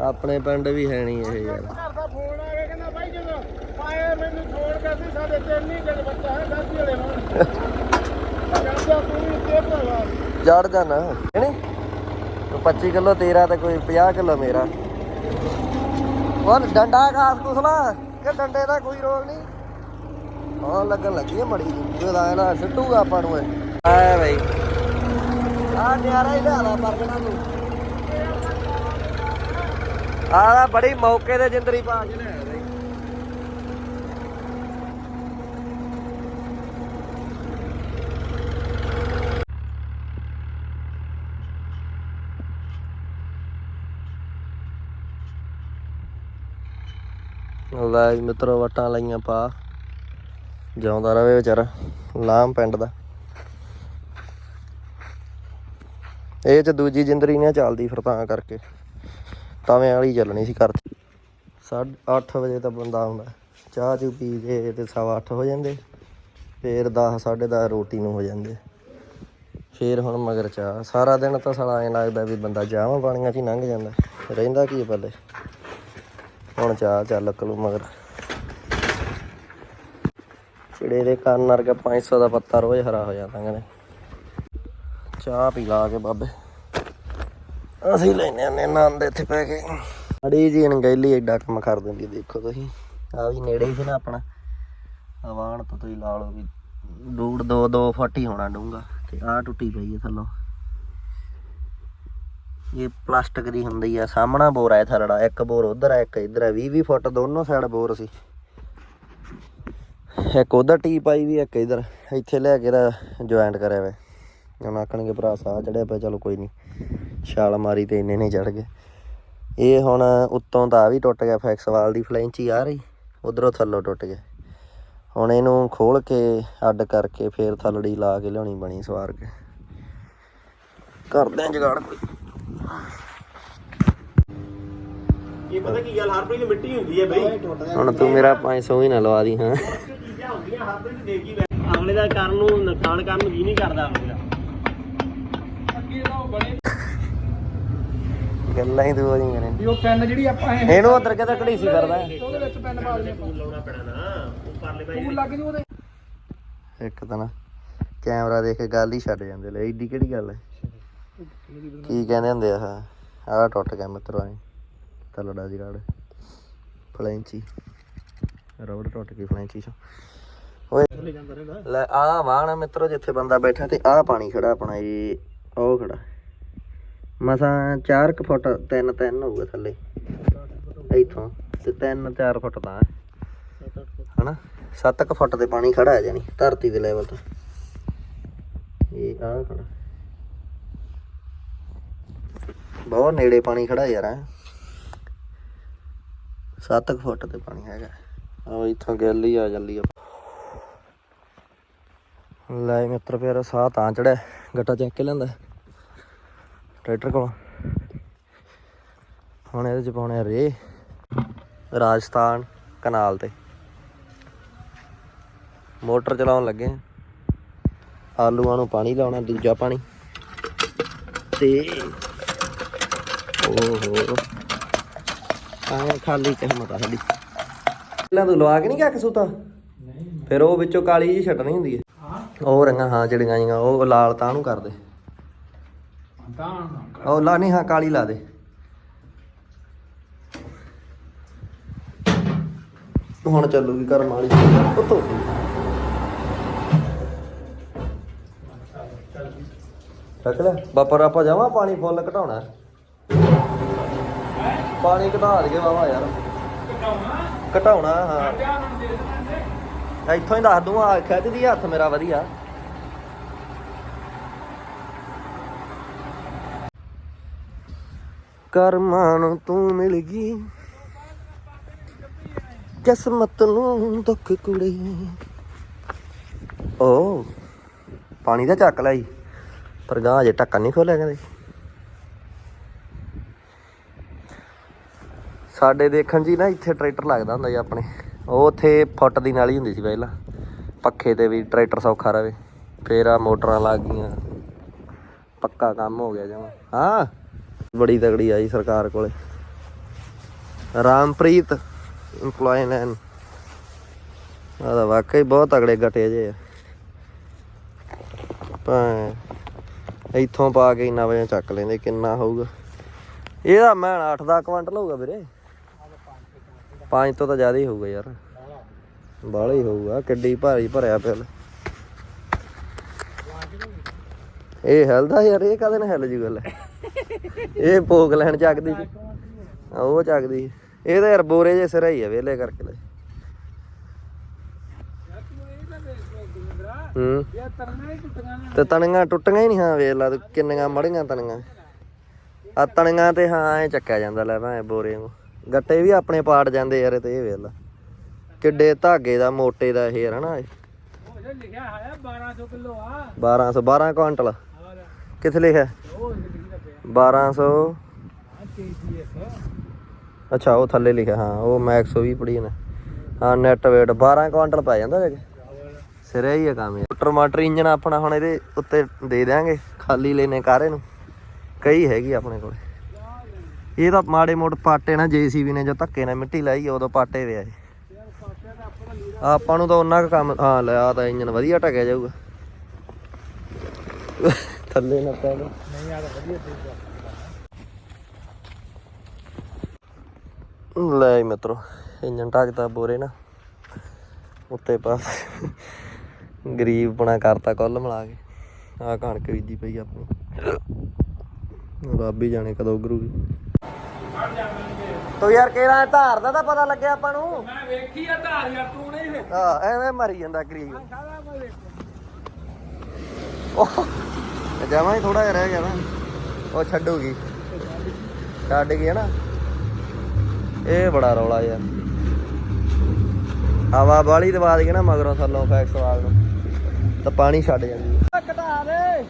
ਆਪਣੇ ਪਿੰਡ ਵੀ ਹੈ ਨਹੀਂ ਇਹ ਯਾਰ। ਘਰ ਦਾ ਫੋਨ ਆ ਗਿਆ ਕਹਿੰਦਾ ਬਾਈ ਜਦੋਂ ਆਏ ਮੈਨੂੰ ਫੋਨ ਕਰਦੀ ਸਾਡੇ ਤਿੰਨ ਹੀ ਦਿਨ ਬੱਚਾ ਹੈ ਦਾਦੀ ਵਾਲੇ ਹੁਣ ਕਹਿੰਦਾ ਤੂੰ ਵੀ ਉੱਤੇ ਭਰਾਵਾ। ਜੜ ਜਾਣਾ ਹੈਨੀ ਤੂੰ 25 ਕਿਲੋ ਤੇਰਾ ਤੇ ਕੋਈ 50 ਕਿਲੋ ਮੇਰਾ। ਉਹ ਡੰਡਾ ਘਾਸ ਕੁਸਲਾ ਕਿ ਡੰਡੇ ਦਾ ਕੋਈ ਰੋਲ ਨਹੀਂ? ਹਾਂ ਲੱਗਣ ਲੱਗੀ ਹੈ ਮੜੀ ਜੀ ਉਹਦਾ ਨਾ ਸਿੱਟੂਗਾ ਆਪਾਂ ਨੂੰ ਆਏ ਬਈ। ਆ ਨਿਆਰਾ ਹੀ ਲਿਆ ਲਾ ਪਰਗਣਾ ਤੂੰ ਆ ਬੜੀ ਮੌਕੇ ਤੇ ਜਿੰਦਰੀ ਪਾ ਕੇ ਲਿਆ ਬਈ। ਲੈ ਮਿੱਤਰੋ, ਵਟਾਂ ਲਈਆਂ ਪਾ। ਜਿਉਂਦਾ ਰਵੇ ਵਿਚਾਰਾ, ਲਾਮ ਪਿੰਡ ਦਾ। ਇਹ ਚ ਦੂਜੀ ਜਿੰਦਰੀ ਨੇ ਚੱਲਦੀ ਫਿਰ ਤਾਂ ਕਰਕੇ। ਤਵੇਂ ਵਾਲੀ ਚੱਲਣੀ ਸੀ ਘਰ 'ਚ। ਸਾਢੇ 8 ਵਜੇ ਤਾਂ ਬੰਦਾ ਆਉਂਦਾ। ਚਾਹ ਚੂ ਪੀ ਕੇ ਤੇ ਸਵਾ ਅੱਠ ਹੋ ਜਾਂਦੇ। ਫੇਰ 10 10:30 ਰੋਟੀ ਨੂੰ ਹੋ ਜਾਂਦੇ। ਫੇਰ ਹੁਣ ਮਗਰ ਚਾਹ। ਸਾਰਾ ਦਿਨ ਤਾਂ ਸਾਲਾ ਐਂ ਲੱਗਦਾ ਵੀ ਬੰਦਾ ਚਾਹਾਂ ਪਾਣੀਆਂ 'ਚ ਹੀ ਲੰਘ ਜਾਂਦਾ। ਰਹਿੰਦਾ ਕੀ ਹੈ ਪੱਲੇ ਹੁਣ ਚਾਹ ਚੱਲ ਕਲੂ ਮਗਰ। ਚਿੜੇ ਦੇ ਕੰਨ ਵਰਗਾ 500 ਦਾ ਪੱਤਾ ਰੋਜ਼ ਹਰਾ ਹੋ ਜਾਂਦਾ ਕਹਿੰਦੇ। ਚਾਹ ਪੀ ਲਾ ਕੇ ਬਾਬੇ। ਅਸੀਂ ਲੈਨੇ ਆਨੇ ਨੰਦ ਇੱਥੇ ਪੈ ਕੇ। ਅੜੀ ਜੀ ਅਣਗਹਿਲੀ ਐਡਾ ਕੰਮ ਕਰ ਦਿੰਦੀ ਦੇਖੋ ਤੁਸੀਂ। ਆ ਵੀ ਨੇੜੇ ਹੀ ਸੀ ਨਾ ਆਪਣਾ। ਆਵਾਨ ਤੋਂ ਤੁਸੀਂ ਲਾ ਲਓ ਵੀ ਡੂੜ ਦੋ ਦੋ ਫੁੱਟ ਹੀ ਹੋਣਾ ਡੂੰਗਾ ਤੇ ਆ ਟੁੱਟੀ ਪਈ ਹੈ ਥੱਲੋਂ। ਇਹ ਪਲਾਸਟਿਕ ਦੀ ਹੁੰਦੀ ਆ, ਸਾਹਮਣਾ ਬੋਰ ਆ ਥਰੜਾ ਇੱਕ ਬੋਰ ਉਧਰ ਆ, ਇੱਕ ਇਧਰ ਆ। 20 20 ਫੁੱਟ ਦੋਨੋਂ ਸਾਈਡ ਬੋਰ ਸੀ। ਇੱਕ ਉਧਰ ਟੀ ਪਾਈ ਵੀ, ਇੱਕ ਇਧਰ। ਇੱਥੇ ਲੈ ਕੇ ਦਾ ਜੁਆਇੰਟ ਕਰਿਆ ਵੇ। ਹੁਣ ਆਖਣਗੇ ਭਰਾ ਸਾਹ ਚੜਿਆ ਪਿਆ ਚਲੋ ਕੋਈ ਨਹੀਂ ਛਾਲ ਮਾਰੀ ਤੇ ਇੰਨੇ ਨਹੀਂ ਚੜ ਗਏ। ਇਹ ਹੁਣ ਉੱਤੋਂ ਦਾ ਆਹ ਵੀ ਟੁੱਟ ਗਿਆ ਫੈਕਸਵਾਲ ਦੀ ਫਲੈਂਚੀ ਆ ਰਹੀ ਉਧਰੋਂ ਥੱਲੋਂ ਟੁੱਟ ਗਿਆ। ਹੁਣ ਇਹਨੂੰ ਖੋਲ ਕੇ ਅੱਡ ਕਰਕੇ ਫੇਰ ਥੱਲੜੀ ਲਾ ਕੇ ਲਿਆਉਣੀ ਬਣੀ ਸਵਾਰ ਕੇ। ਕਰਦੇ ਆਂ ਜਗਾੜ ਕੋਈ। ਕੀ ਪਤਾ ਕੀ ਗੱਲ ਹਰਪ੍ਰੀਤ ਮਿੱਟੀ ਹੁੰਦੀ ਹੈ ਬਈ। ਹੁਣ ਤੂੰ ਮੇਰਾ 500 ਹੀ ਨਾ ਲਵਾ ਦੀ ਹਾਂ। ਚੀਜ਼ਾਂ ਹੁੰਦੀਆਂ ਹਰਪ੍ਰੀਤ ਦੇਗੀ ਅਗਲੇ ਦਾ ਕਰਨ ਨੂੰ ਨੁਕਸਾਨ ਕਰਨ ਨੂੰ ਜੀ ਨਹੀਂ ਕਰਦਾ ਅਗਲੇ ਦਾ। ਉਹ ਬਣੇ ਗੱਲਾਂ ਹੀ ਤੂੰ ਉਹਦੀਆਂ ਕਰੇ ਵੀ ਉਹ ਪੈਨ ਜਿਹੜੀ ਆਪਾਂ ਇਹ ਇਹਨੂੰ ਉਧਰ ਕਿਤੇ ਘੜੀਸੀ ਕਰਦਾ ਉਹਦੇ ਵਿੱਚ ਪੈਨ ਪਾ ਦਿੰਦੇ ਆਪਾਂ। ਲਾਉਣਾ ਪੈਣਾ ਨਾ ਉਹ ਪਰਲੇ ਬਾਈ ਫੂਲ ਲੱਗ ਜੂ ਉਹਦੇ। ਇੱਕ ਤਾਂ ਨਾ ਕੈਮਰਾ ਦੇਖ ਕੇ ਗੱਲ ਹੀ ਛੱਡ ਜਾਂਦੇ ਲੈ ਏਡੀ ਕਿਹੜੀ ਗੱਲ ਹੈ? ਕੀ ਕਹਿੰਦੇ ਹੁੰਦੇ ਆ ਆਹ? ਆਹ ਟੁੱਟ ਗਿਆ ਮਿੱਤਰੋ ਐ। ਤਲੜਾ ਦੀ ਰਾੜ। ਫਲੈਂਚੀ। ਰਬੜ ਟੁੱਟ ਗਈ ਫਲੈਂਚੀ ਚੋਂ। ਓਏ ਲੈ ਆ ਵਾਹਣ ਮਿੱਤਰੋ ਜਿੱਥੇ ਬੰਦਾ ਬੈਠਾ ਤੇ ਆਹ ਪਾਣੀ ਖੜਾ ਆਪਣਾ ਇਹ ਉਹ ਖੜਾ। ਮਸਾਂ 4 ਕੁ ਫੁੱਟ 3 3 ਹੋਊਗਾ ਥੱਲੇ। ਇੱਥੋਂ, ਤੇ 3 4 ਫੁੱਟ ਤਾਂ ਹੈ। ਹਨਾ? 7 ਕੁ ਫੁੱਟ ਤੇ ਪਾਣੀ ਖੜਾ ਹੈ ਜਾਨੀ ਧਰਤੀ ਦੇ ਲੈਵਲ ਤੋਂ। ਇਹ ਆ ਖੜਾ। ਬਹੁਤ ਨੇੜੇ ਪਾਣੀ ਖੜਾ ਯਾਰ, ਹੈਂ। ਸੱਤ ਕੁ ਫੁੱਟ ਤੇ ਪਾਣੀ ਹੈਗਾ। ਆ ਇੱਥੋਂ ਗੱਲ ਹੀ ਆ ਜਾਂਦੀ ਆ। ਲੈ ਮਿੱਤਰ ਪਿਆਰਾ, ਸਾਹ ਤਾਂ ਚੜਿਆ ਗੱਟਾ ਚੱਕ ਕੇ ਲੈਂਦਾ ਟਰੈਕਟਰ ਕੋਲ। ਹੁਣ ਇਹਦੇ ਚ ਪਾਉਣੇ ਰੇ ਰਾਜਸਥਾਨ ਕਨਾਲ ਤੇ। ਮੋਟਰ ਚਲਾਉਣ ਲੱਗੇ। ਆਲੂਆਂ ਨੂੰ ਪਾਣੀ ਲਾਉਣਾ ਦੂਜਾ ਪਾਣੀ। ਤੇ ਓਹੋ। ਆਹ ਖਾਲੀ ਕਹਿਮਤ ਆ ਸਾਡੀ। ਪਹਿਲਾਂ ਤੂੰ ਲਵਾ ਕੇ ਨਹੀਂ ਗਿਆ ਕਸੂਤਾ? ਨਹੀਂ ਫਿਰ ਉਹ ਵਿੱਚੋਂ ਕਾਲੀ ਜੀ ਛੱਡਣੀ ਹੁੰਦੀ ਹੈ। ਉਹ ਰੰਗਾ ਹਾਂ ਜਿਹੜੀਆਂ ਜੀਆਂ ਉਹ ਲਾਲ ਤਾਂ ਨੂੰ ਕਰ ਦੇ ਉਹ ਲਾ ਨਹੀਂ ਹਾਂ, ਕਾਲੀ ਲਾ ਦੇ। ਹੁਣ ਚੱਲੂਗੀ ਕਰਮ ਵਾਲੀ। ਉੱਤੋਂ। ਰੱਖ ਲੈ। ਬਾਪਰ ਆਪਾਂ ਜਾਵਾਂ ਪਾਣੀ ਫੁੱਲ ਘਟਾਉਣਾ। ਪਾਣੀ ਘਟਾ ਦਈਏ ਵਾਵਾ ਯਾਰ। ਘਟਾਉਣਾ, ਹਾਂ। ਇੱਥੋਂ ਹੀ ਦੱਸ ਦੂੰ ਆ ਖਿੱਚਦੀ ਹੱਥ ਮੇਰਾ ਵਧੀਆ। ਕਰਮਾਂ ਨੂੰ ਤੂੰ ਮਿਲ ਗਈ। ਕਿਸਮਤ ਨੂੰ ਦੁੱਖ ਕੁੜੀ। ਓ, ਪਾਣੀ ਦਾ ਚੱਕ ਲਈ ਪਰ ਗਾਂ ਜੇ ਢੱਕਣ ਨਹੀਂ ਖੋਲਿਆ ਕਹਿੰਦੇ। ਸਾਡੇ ਦੇਖਣ ਜੀ ਨਾ ਇੱਥੇ ਟਰੈਕਟਰ ਲੱਗਦਾ ਹੁੰਦਾ ਜੀ ਆਪਣੇ। ਉਹ ਉੱਥੇ ਫੁੱਟ ਦੀ ਨਾਲੀ ਹੁੰਦੀ ਸੀ ਪਹਿਲਾਂ। ਪੱਖੇ ਤੇ ਵੀ ਟਰੈਕਟਰ ਸੌਖਾ ਰਵੇ। ਫੇਰ ਆ ਮੋਟਰਾਂ ਲੱਗ ਗਈਆਂ। ਪੱਕਾ ਕੰਮ ਹੋ ਗਿਆ ਜਮਾ। ਹਾਂ। ਬੜੀ ਤਗੜੀ ਆਈ ਸਰਕਾਰ ਕੋਲੇ। ਰਾਮਪ੍ਰੀਤ EMPLOYE ਲੈਨ ਆਦਾ ਵਾਕਈ ਬਹੁਤ ਤਗੜੇ ਗਟੇ ਜੇ ਆ। ਭਾਂ ਇੱਥੋਂ ਪਾ ਕੇ ਇੰਨਾ ਵਜੇ ਚੱਕ ਲੈਂਦੇ, ਕਿੰਨਾ ਹੋਊਗਾ। ਇਹਦਾ ਮੈਂ 8-10 ਕੁਇੰਟਲ ਹੋਊਗਾ ਵੀਰੇ। ਪੰਜ ਤੋਂ ਤਾਂ ਜ਼ਿਆਦਾ ਹੀ ਹੋਊਗਾ ਯਾਰ। ਬਾਹਲਾ ਹੀ ਹੋਊਗਾ, ਕਿੱਡੀ ਭਾਰੀ ਭਰਿਆ ਪਿਆ। ਇਹ ਹਿਲਦਾ ਯਾਰ, ਇਹ ਕਦੇ ਨਾ ਹਿਲ ਜੂ ਗੱਲ ਇਹ ਭੋਗ ਲੈਣ ਚੱਕਦੀ ਸੀ। ਆ ਉਹ ਚੱਕਦੀ। ਇਹ ਤਾਂ ਯਾਰ ਬੋਰੇ ਜੇ ਸਿਰ ਹੀ ਆ ਵੇਲੇ ਕਰਕੇ ਲੈ। ਹੂੰ। ਤੇ ਤਣੀਆਂ ਟੁੱਟੀਆਂ ਹੀ ਨਹੀਂ ਹਾਂ ਵੇਖ ਲਾ ਤੂੰ ਕਿੰਨੀਆਂ ਮੜੀਆਂ ਤਣੀਆਂ। ਆ ਤਣੀਆਂ ਤੇ ਹਾਂ ਐ ਚੱਕਿਆ ਜਾਂਦਾ ਲੈ ਭਾਵੇਂ ਬੋਰੇ ਨੂੰ। ਗੱਟੇ ਵੀ ਆਪਣੇ ਪਾੜ ਜਾਂਦੇ ਯਾਰ ਇਹ ਤੇ ਇਹ ਵੇਖ ਲਾ। ਕਿੱਡੇ ਧਾਗੇ ਦਾ ਮੋਟੇ ਦਾ ਇਹ ਹਨਾ ਇਹ। ਲਿਖਿਆ ਹੈ 1200 ਕਿਲੋ ਆ। 1200 12 ਕੁਇੰਟਲ। ਕਿੱਥੇ ਲਿਖਿਆ? ਉਹ 1200 ਆ ਕੇਜੀਐਸ ਅੱਛਾ ਉਹ ਥੱਲੇ ਲਿਖਿਆ ਹਾਂ ਉਹ ਮੈਕਸ ਵੀ ਪੜੀ ਨੇ ਹਾਂ ਨੈਟ weight 12 ਕੁਇੰਟਲ ਪੈ ਜਾਂਦਾ ਜੇ। ਸਿਰੇ ਹੀ ਆ ਕੰਮ ਇਹ। ਟਮਾਟਰ ਇੰਜਨ ਆਪਣਾ ਹੁਣ ਇਹਦੇ ਉੱਤੇ ਦੇ ਦਿਆਂਗੇ ਖਾਲੀ ਲੈਨੇ ਕਾਰੇ ਨੂੰ। ਕਈ ਹੈਗੀ ਆਪਣੇ ਕੋਲ। ਇਹ ਤਾਂ ਮਾੜੇ ਮੋਟ ਪਾਟੇ ਨਾ ਜੀਸੀਬੀ ਨੇ ਜੋ ਧੱਕੇ ਨਾਲ ਮਿੱਟੀ ਲਾਈ ਉਦੋਂ ਪਾਟੇ ਵੇ ਆਏ ਆਪਾਂ ਨੂੰ ਤਾਂ ਉਹਨਾਂ ਕੁ ਕੰਮ ਹਾਂ ਲਿਆ ਤਾਂ ਇੰਜਨ ਵਧੀਆ ਟਕਿਆ ਜਾਊਗਾ। ਥੱਲੇ ਨਾ ਪੈ ਨਹੀਂ ਆ ਤਾਂ ਵਧੀਆ ਤਰੀਕਾ ਲੈ ਮਿੱਤਰੋ ਇੰਜਨ ਟਾਕਦਾ ਬੋਰੇ ਨਾ ਉੱਤੇ ਪਾਸ ਗਰੀਬ ਬਣਾ ਕਰਤਾ ਕੁੱਲ ਮਿਲਾ ਕੇ। ਆ ਕਣਕ ਬੀਜੀ ਪਈ ਆਪਣੀ। ਰੱਬ ਹੀ ਜਾਣੇ ਕਦੋਂ ਉਗਰੂਗੀ। ਤੋ ਯਾਰ ਕਿਹੜਾ ਧਾਰ ਦਾ ਤਾਂ ਪਤਾ ਲੱਗਿਆ ਆਪਾਂ ਨੂੰ? ਮੈਂ ਵੇਖੀ ਆ ਧਾਰ ਯਾਰ ਤੂੰ ਨਹੀਂ ਆ ਐਵੇਂ ਮਰੀ ਜਾਂਦਾ ਗਰੀਬ। ਵੇਖ ਜਮਾ ਹੀ ਥੋੜਾ ਜਿਹਾ ਰਹਿ ਗਿਆ ਨਾ ਉਹ ਛੱਡੂਗੀ। ਛੱਡ ਗਈ ਹੈ ਨਾ? ਇਹ ਬੜਾ ਰੌਲਾ ਯਾਰ। ਹਵਾ ਬਾਲੀ ਦਵਾ ਦੇ ਨਾ ਮਗਰੋਂ ਥੱਲੋਂ ਫੈਕਸ ਵਾਲ ਨੂੰ ਤਾਂ ਪਾਣੀ ਛੱਡ ਜਾਂਦੀ ਹੈ। ਘਟਾ ਦੇ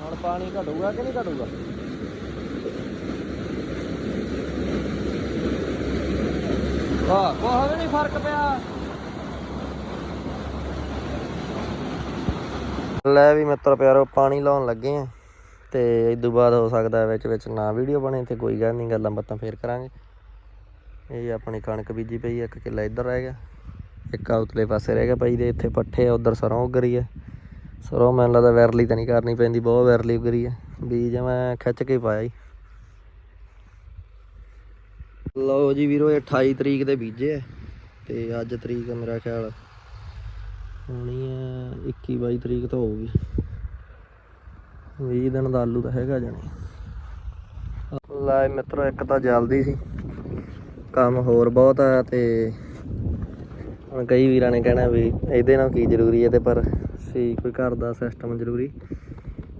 ਹੁਣ ਪਾਣੀ ਘਟੂਗਾ ਕਿ ਨਹੀਂ ਘਟੂਗਾ? ਵਾਹ ਕੋਹ ਨਹੀਂ ਫ਼ਰਕ ਪਿਆ। ਲੈ ਵੀ ਮਿੱਤਰ ਪਿਆਰੋ ਪਾਣੀ ਲਾਉਣ ਲੱਗੇ ਆ। ਤੇ ਇਸ ਤੋਂ ਬਾਅਦ ਹੋ ਸਕਦਾ ਵਿੱਚ ਵਿੱਚ ਨਾ ਵੀਡੀਓ ਬਣੇ ਤੇ ਕੋਈ ਗੱਲ ਨਹੀਂ, ਗੱਲਾਂ ਬਾਤਾਂ ਫੇਰ ਕਰਾਂਗੇ। ਇਹ ਆਪਣੀ ਕਣਕ ਬੀਜੀ ਪਈ ਇੱਕ ਕਿੱਲਾ ਇੱਧਰ ਰਹਿ ਗਿਆ। ਇੱਕ ਆ ਉਤਲੇ ਪਾਸੇ ਰਹਿ ਗਿਆ ਭਾਈ ਦੇ, ਇੱਥੇ ਪੱਠੇ ਆ, ਉਧਰ ਸਰੋਂ ਉੱਗ ਹੈ। ਸਰੋਂ ਮੈਨੂੰ ਲੱਗਦਾ ਵੈਰਲੀ ਤਾਂ ਨਹੀਂ ਕਰਨੀ ਪੈਂਦੀ, ਬਹੁਤ ਵੈਰਲੀ ਉਗਰੀ ਹੈ। ਬੀਜ ਮੈਂ ਖਿੱਚ ਕੇ ਪਾਇਆ ਜੀ। ਲਓ ਜੀ ਵੀਰੋ, ਇਹ 28 ਤਰੀਕ ਦੇ ਬੀਜੇ ਆ, ਤੇ ਅੱਜ ਤਰੀਕ ਮੇਰਾ ਖਿਆਲ ਹੋਣੀ ਹੈ 21 22 ਤਰੀਕ ਤੋਂ ਹੋਊਗੀ। 20 ਦਿਨ ਦਾ ਆਲੂ ਤਾਂ ਹੈਗਾ ਜਾਣੀ। ਲੈ ਮਿੱਤਰੋ, ਇੱਕ ਤਾਂ ਜਲਦੀ ਸੀ। ਕੰਮ ਹੋਰ ਬਹੁਤ ਆ ਤੇ ਹੁਣ ਕਈ ਵੀਰਾਂ ਨੇ ਕਹਿਣਾ ਵੀ ਇਹਦੇ ਨਾਲ ਕੀ ਜ਼ਰੂਰੀ ਹੈ ਤੇ ਪਰ ਸੀ ਕੋਈ ਘਰ ਦਾ ਸਿਸਟਮ ਜ਼ਰੂਰੀ।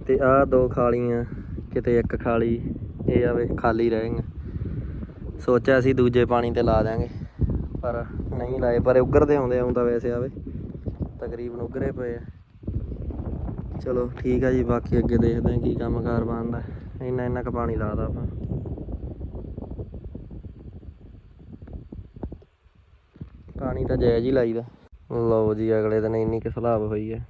ਤੇ ਆਹ ਦੋ ਖਾਲੀਆਂ, ਕਿਤੇ ਇੱਕ ਖਾਲੀ, ਇਹ ਆਵੇ ਖਾਲੀ ਰਹਿਣਗੇ ਸੋਚਿਆ ਸੀ ਦੂਜੇ ਪਾਣੀ ਤੇ ਲਾ ਦਾਂਗੇ ਪਰ ਨਹੀਂ ਲਾਏ। ਪਰ ਉੱਗਰਦੇ ਆਉਂਦੇ, ਆਉਂਦਾ ਵੈਸੇ ਆਵੇ। ਤਕਰੀਬਨ ਉੱਗਰੇ ਪਏ ਆ। ਚਲੋ ਠੀਕ ਆ ਜੀ, ਬਾਕੀ ਅੱਗੇ ਦੇਖਦੇ ਹਾਂ ਕੀ ਕੰਮਕਾਰ ਬਣਦਾ। ਇੰਨਾ ਇੰਨਾ ਕ ਪਾਣੀ ਲਾਦਾ ਆਪਾਂ। ਪਾਣੀ ਤਾਂ ਜਾਇਜ਼ ਹੀ ਲਾਈਦਾ। ਲਓ ਜੀ, ਅਗਲੇ ਦਿਨ ਇੰਨੀ ਕਿ ਸਲਾਬ ਹੋਈ ਹੈ।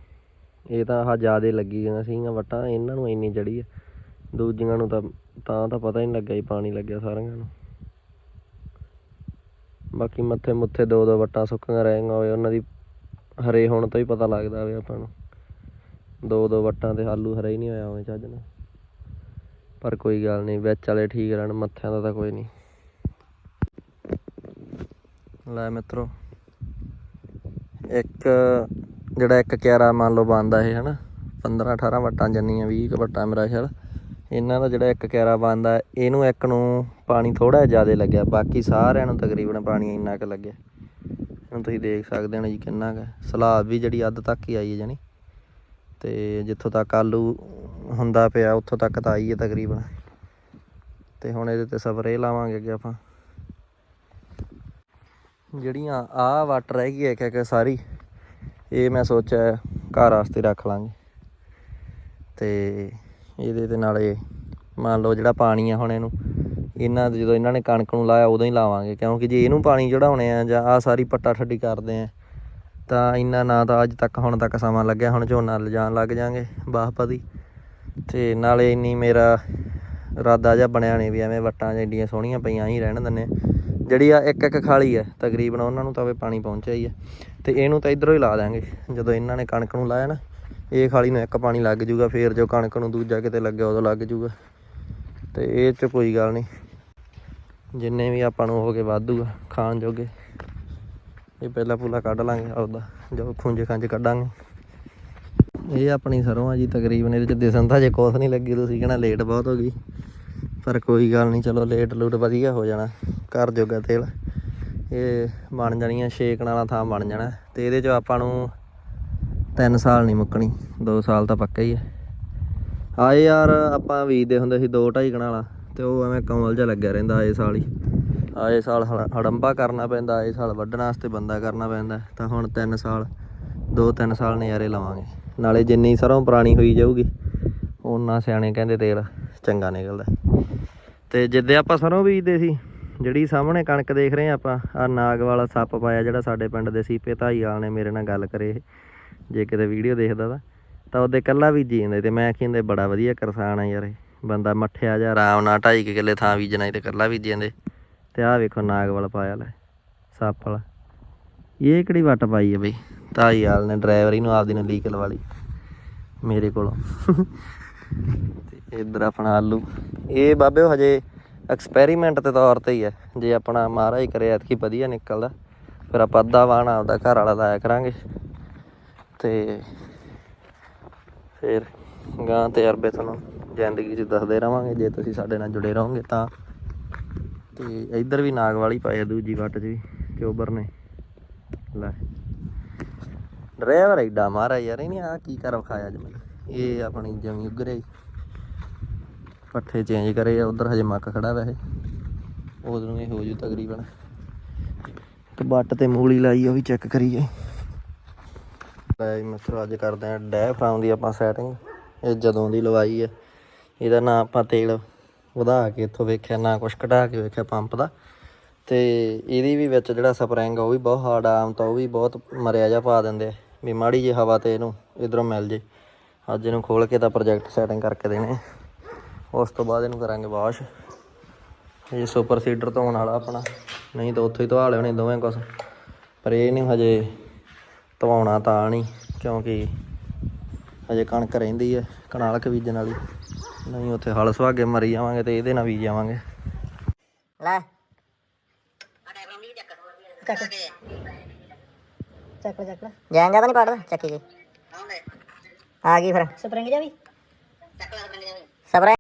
ਇਹ ਤਾਂ ਆਹ ਜਿਆਦੇ ਲੱਗੀ ਗਈਆਂ ਸੀਗੀਆਂ ਵਟਾਂ, ਇਹਨਾਂ ਨੂੰ ਇੰਨੀ ਜੜੀ ਹੈ। ਦੂਜੀਆਂ ਨੂੰ ਤਾਂ ਤਾਂ ਤਾਂ ਪਤਾ ਹੀ ਨਹੀਂ ਲੱਗਾ ਜੀ, ਪਾਣੀ ਲੱਗਿਆ ਸਾਰਿਆਂ ਨੂੰ। ਬਾਕੀ ਮੱਥੇ ਮੁੱਥੇ ਦੋ ਦੋ ਵਟਾਂ ਸੁੱਕੀਆਂ ਰਹਿ ਗਈਆਂ ਹੋਏ, ਉਹਨਾਂ ਦੀ ਹਰੇ ਹੋਣ ਤੋਂ ਹੀ ਪਤਾ ਲੱਗਦਾ ਹੋਵੇ ਆਪਾਂ ਨੂੰ। ਦੋ ਦੋ ਵੱਟਾਂ ਤੇ ਆਲੂ ਹਰੇ ਹੀ ਨਹੀਂ ਹੋਇਆ ਉਵੇਂ ਚੱਜ ਨਾਲ। ਪਰ ਕੋਈ ਗੱਲ ਨਹੀਂ, ਵਿੱਚ ਵਾਲੇ ਠੀਕ ਰਹਿਣ, ਮੱਥਿਆਂ ਦਾ ਤਾਂ ਕੋਈ ਨਹੀਂ। ਲੈ ਮਿੱਤਰੋ, ਇੱਕ ਜਿਹੜਾ ਇੱਕ ਕਿਆਰਾ ਮੰਨ ਲਓ ਬੰਦਾ ਇਹ, ਹਨਾ? 15 18 ਵਟਾਂ ਜੰਨੀਆਂ 20 ਕੁ ਵਟਾਂ ਮੇਰਾ ਖਿਆਲ। ਇਹਨਾਂ ਦਾ ਜਿਹੜਾ ਇੱਕ ਕਿਆਰਾ ਬੰਦਾ ਇਹਨੂੰ ਇੱਕ ਨੂੰ ਪਾਣੀ ਥੋੜਾ ਜ਼ਿਆਦਾ ਲੱਗਿਆ, ਬਾਕੀ ਸਾਰਿਆਂ ਨੂੰ ਤਕਰੀਬਨ ਪਾਣੀ ਇੰਨਾ ਕੁ ਲੱਗਿਆ। ਹੁਣ ਤੁਸੀਂ ਦੇਖ ਸਕਦੇ ਹੋ ਜੀ ਕਿੰਨਾ ਕੁ ਸਲਾਬ ਵੀ ਜਿਹੜੀ ਅੱਧ ਤੱਕ ਹੀ ਆਈ ਹੈ ਜਾਨੀ ਤੇ ਜਿੱਥੋਂ ਤੱਕ ਆਲੂ ਹੁੰਦਾ ਪਿਆ, ਉੱਥੋਂ ਤੱਕ ਤਾਂ ਆਈ ਹੈ ਤਕਰੀਬਨ। ਤੇ ਹੁਣ ਇਹਦੇ ਤੇ ਸਪਰੇਅ ਲਾਵਾਂਗੇ ਅੱਗੇ ਆਪਾਂ। ਜਿਹੜੀਆਂ ਆ ਵੱਟ ਰਹਿ ਗਈ ਇੱਕ ਇੱਕ ਸਾਰੀ, ਇਹ ਮੈਂ ਸੋਚਿਆ ਘਰ ਵਾਸਤੇ ਰੱਖ ਲਾਂਗੇ। ਤੇ ਇਹਦੇ ਤੇ ਨਾਲੇ ਮੰਨ ਲਓ ਜਿਹੜਾ ਪਾਣੀ ਆ ਹੁਣ ਇਹਨੂੰ, ਇਹਨਾਂ ਜਦੋਂ ਇਹਨਾਂ ਨੇ ਕਣਕ ਨੂੰ ਲਾਇਆ ਉਦੋਂ ਹੀ ਲਾਵਾਂਗੇ, ਕਿਉਂਕਿ ਜੇ ਇਹਨੂੰ ਪਾਣੀ ਚੜਾਉਣੇ ਆ ਜਾਂ ਆ ਸਾਰੀ ਪੱਟਾ ਠੱਡੀ ਕਰਦੇ ਆ ਤਾਂ ਇੰਨਾ ਨਾ ਤਾਂ ਅੱਜ ਤੱਕ, ਹੁਣ ਤੱਕ ਸਮਾਂ ਲੱਗਿਆ, ਹੁਣ ਝੋਨਾ ਲਿਜਾਣ ਲੱਗ ਜਾਾਂਗੇ ਬਾਹਪਤੀ ਤੇ ਨਾਲੇ ਇੰਨੀ ਮੇਰਾ ਇਰਾਦਾ ਜਿਹਾ ਬਣਿਆ ਨਹੀਂ ਵੀ ਐਵੇਂ ਵੱਟਾਂ ਜਿਹੜੀਆਂ ਸੋਹਣੀਆਂ ਪਈਆਂ ਹੀ ਰਹਿਣ ਦਿੰਨੇ ਜਿਹੜੀ ਆ ਇੱਕ ਇੱਕ ਖਾਲੀ ਹੈ ਤਕਰੀਬਨ ਉਹਨਾਂ ਨੂੰ ਤਾਂ ਵੇ ਪਾਣੀ ਪਹੁੰਚਿਆ ਹੀ ਹੈ ਤੇ ਇਹਨੂੰ ਤਾਂ ਇਧਰੋਂ ਹੀ ਲਾ ਦਾਂਗੇ ਜਦੋਂ ਇਹਨਾਂ ਨੇ ਕਣਕ ਨੂੰ ਲਾਇਆ ਨਾ, ਇਹ ਖਾਲੀ ਨੂੰ ਇੱਕ ਪਾਣੀ ਲੱਗ ਜੂਗਾ, ਫੇਰ ਜੋ ਕਣਕ ਨੂੰ ਦੂਜਾ ਕਿਤੇ ਲੱਗਿਆ ਉਦੋਂ ਲੱਗ ਜੂਗਾ। ਤੇ ਇਹ ਚ ਕੋਈ ਗੱਲ ਨਹੀਂ ਜਿੰਨੇ ਵੀ ਆਪਾਂ ਨੂੰ ਹੋ ਗਏ ਵਾਧੂਗਾ ਖਾਣ ਜੋਗੇ। ਇਹ ਪਹਿਲਾਂ ਪੂਲਾ ਕੱਢ ਲਾਂਗੇ, ਆਪਦਾ ਜੋ ਖੁੰਝੇ ਖੰਜ ਕੱਢਾਂਗੇ। ਇਹ ਆਪਣੀ ਸਰੋਂ ਆ ਜੀ, ਤਕਰੀਬਨ ਇਹਦੇ ਚ ਦਿਸਣ ਤਾਂ ਜੇ ਕੁਛ ਨਹੀਂ ਲੱਗੀ, ਤੁਸੀਂ ਕਹਿਣਾ ਲੇਟ ਬਹੁਤ ਹੋ ਗਈ। ਪਰ ਕੋਈ ਗੱਲ ਨਹੀਂ, ਚਲੋ ਲੇਟ ਲੂਟ ਵਧੀਆ ਹੋ ਜਾਣਾ, ਘਰ ਜੋਗਾ ਤੇਲ। ਇਹ ਬਣ ਜਾਣੀਆਂ ਛੇਕ ਨਾਲਾ ਥਾਂ ਬਣ ਜਾਣਾ, ਤੇ ਇਹਦੇ ਚ ਆਪਾਂ ਨੂੰ 3 ਸਾਲ ਨਹੀਂ ਮੁੱਕਣੀ 2 ਸਾਲ ਤਾਂ ਪੱਕਾ ਹੀ ਹੈ। ਆਏ ਯਾਰ, ਆਪਾਂ ਬੀਜਦੇ ਹੁੰਦੇ ਸੀ 2 2.5 ਕਨਾਲਾ ਤੇ ਉਹ ਐਵੇਂ ਕਮਲ ਜਿਹਾ ਲੱਗਿਆ ਰਹਿੰਦਾ ਆਏ ਸਾਲ ਹੀ। ਆਏ ਸਾਲ ਹੜ- ਹੜੰਬਾ ਕਰਨਾ ਪੈਂਦਾ ਆਏ ਸਾਲ ਵੱਢਣ ਵਾਸਤੇ ਬੰਦਾ ਕਰਨਾ ਪੈਂਦਾ ਤਾਂ ਹੁਣ 3 ਸਾਲ 2-3 ਸਾਲ ਨਜ਼ਾਰੇ ਲਵਾਂਗੇ। ਨਾਲੇ ਜਿੰਨੀ ਸਰੋਂ ਪੁਰਾਣੀ ਹੋਈ ਜਾਊਗੀ ਉਹਨਾਂ ਸਿਆਣੇ ਕਹਿੰਦੇ ਤੇਲ ਚੰਗਾ ਨਿਕਲਦਾ। ਤੇ ਜਿੱਦੇ ਆਪਾਂ ਸਰੋਂ ਬੀਜਦੇ ਸੀ ਜਿਹੜੀ ਸਾਹਮਣੇ ਕਣਕ ਦੇਖ ਰਹੇ ਆ ਆਪਾਂ ਆ ਨਾਗ ਵਾਲਾ ਸੱਪ ਪਾਇਆ ਜਿਹੜਾ ਸਾਡੇ ਪਿੰਡ ਦੇ ਸੀਪੇ ਧਾਈ ਵਾਲ ਨੇ ਮੇਰੇ ਨਾਲ ਗੱਲ ਕਰੇ ਇਹ, ਜੇ ਕਿਤੇ ਵੀਡੀਓ ਦੇਖਦਾ ਤਾਂ ਤਾਂ ਉਹਦੇ ਕੱਲਾ ਬੀਜੀ ਜਾਂਦੇ ਤੇ ਮੈਂ ਕਹਿੰਦੇ ਬੜਾ ਵਧੀਆ ਕਿਸਾਨ ਆ ਯਾਰ ਬੰਦਾ ਮੱਠਿਆ ਜਾਂ ਆਰਾਮ ਨਾਲ ਢਾਈ ਕੁ ਕਿੱਲੇ ਥਾਂ ਬੀਜਣਾ ਸੀ ਤੇ ਕੱਲਾ ਬੀਜੀ ਜਾਂਦੇ। ਤੇ ਆਹ ਵੇਖੋ ਨਾਗ ਵਾਲਾ ਪਾਇਆ ਲੈ, ਸੱਪ ਵਾਲਾ। ਇਹ ਕਿਹੜੀ ਵੱਟ ਪਾਈ ਹੈ ਬਈ? ਧਾਈ ਵਾਲ ਨੇ ਡਰਾਈਵਰ ਹੀ ਨੂੰ ਆਪਦੀ ਨੇ ਲੀਕ ਲਵਾ ਲਈ, ਮੇਰੇ ਕੋਲੋਂ। ਤੇ ਇਧਰ ਆਪਣਾ ਆਲੂ। ਇਹ ਬਾਬੇ ਉਹ ਹਜੇ ਐਕਸਪੈਰੀਮੈਂਟ ਦੇ ਤੌਰ ਤੇ ਹੀ ਹੈ ਜੇ ਆਪਣਾ ਮਹਾਰਾਜ ਕਰੇ, ਐਤਕੀ ਵਧੀਆ ਨਿਕਲਦਾ। ਫਿਰ ਆਪਾਂ ਅੱਧਾ ਵਾਣ ਆਪਦਾ ਘਰ ਵਾਲਾ ਲਾਇਆ ਕਰਾਂਗੇ। ਤੇ ਫਿਰ ਗਾਂ ਤਜਰਬੇ ਤੁਹਾਨੂੰ ਜ਼ਿੰਦਗੀ 'ਚ ਦੱਸਦੇ ਰਵਾਂਗੇ। ਜੇ ਤੁਸੀਂ ਸਾਡੇ ਨਾਲ ਜੁੜੇ ਰਹੋਗੇ ਤਾਂ ਤੇ ਇੱਧਰ ਵੀ ਨਾਗ ਵਾਲੀ ਪਾਇਆ ਦੂਜੀ ਵੱਟ 'ਚ ਵੀ, ਚੋਬਰ ਨੇ। ਲੈ। ਡਰਾਈਵਰ ਐਡਾ ਮਾਰਾ ਯਾਰ, ਇਹਨੇ ਆ ਕੀ ਕਰ ਵਿਖਾਇਆ ਅੱਜ ਇਹ ਆਪਣੀ ਜਮੀ ਉਗਰੇ ਪੱਠੇ ਚੇਂਜ ਕਰੇ ਆ, ਉਧਰ ਹਜੇ ਮੱਕ ਖੜਾ ਵੈਸੇ। ਉਦੋਂ ਇਹ ਹੋ ਜੂ ਤਕਰੀਬਨ। ਤੇ ਬੱਟ ਤੇ ਮੂਲੀ ਲਾਈ, ਉਹ ਵੀ ਚੈੱਕ ਕਰੀਏ। ਲੈ ਮਿੱਤਰੋ, ਅੱਜ ਕਰਦੇ ਆ ਡੈਫਰਾਮ ਦੀ ਆਪਾਂ ਸੈਟਿੰਗ ਇਹ ਜਦੋਂ ਦੀ ਲਵਾਈ ਹੈ ਇਹਦਾ ਨਾਂ ਆਪਾਂ ਤੇਲ ਵਧਾ ਕੇ ਇੱਥੋਂ ਵੇਖਿਆ, ਨਾ ਕੁਛ ਘਟਾ ਕੇ ਵੇਖਿਆ ਪੰਪ ਦਾ। ਤੇ ਇਹਦੀ ਵੀ ਵਿੱਚ ਜਿਹੜਾ ਸਪਰਿੰਗ ਆ, ਉਹ ਵੀ ਬਹੁਤ ਹਾਰਡ ਆਮ ਤਾਂ ਉਹ ਵੀ ਬਹੁਤ ਮਰਿਆ ਜਾ ਪਾ ਦਿੰਦੇ ਆ। ਵੀ ਮਾੜੀ ਜਿਹੀ ਹਵਾ ਤੇ ਇਹਨੂੰ ਇਧਰੋਂ ਮਿਲ ਜੇ। ਅੱਜ ਇਹਨੂੰ ਖੋਲ ਕੇ ਤਾਂ ਪ੍ਰੋਜੈਕਟ ਸੈਟਿੰਗ ਕਰਕੇ ਦੇਣੇ ਉਸ ਤੋਂ ਬਾਅਦ ਇਹਨੂੰ ਕਰਾਂਗੇ ਵਾਸ਼ ਇਹ ਸੁਪਰ ਸੀਡਰ ਧੋਣ ਵਾਲਾ ਆਪਣਾ। ਨਹੀਂ ਤਾਂ ਉੱਥੋਂ ਹੀ ਧਵਾ ਲਿਆਉਣੇ ਦੋਵੇਂ ਕੁਛ। ਪਰ ਇਹ ਨਹੀਂ ਹਜੇ ਧਵਾਉਣਾ ਤਾਂ ਨਹੀਂ, ਕਿਉਂਕਿ ਹਜੇ ਕਣਕ ਰਹਿੰਦੀ ਹੈ ਕਣਾਲਕ ਬੀਜਣ ਵਾਲੀ। ਨਹੀਂ ਉੱਥੇ ਹਲ ਸੁਹਾਗੇ ਮਰੀ ਜਾਵਾਂਗੇ ਤੇ ਇਹਦੇ ਨਾਲ ਬੀਜ ਜਾਵਾਂਗੇ। ਲੈ। ਚੱਕ। ਚੱਕ ਚੱਕ ਜਾਏਗਾ ਤਾਂ ਨਹੀਂ ਪੜਦਾ ਚੱਕੀ ਜੀ। ਆ ਗਈ ਫਿਰ। ਸਪਰਿੰਗ ਜਾ ਵੀ। ਸਬਰ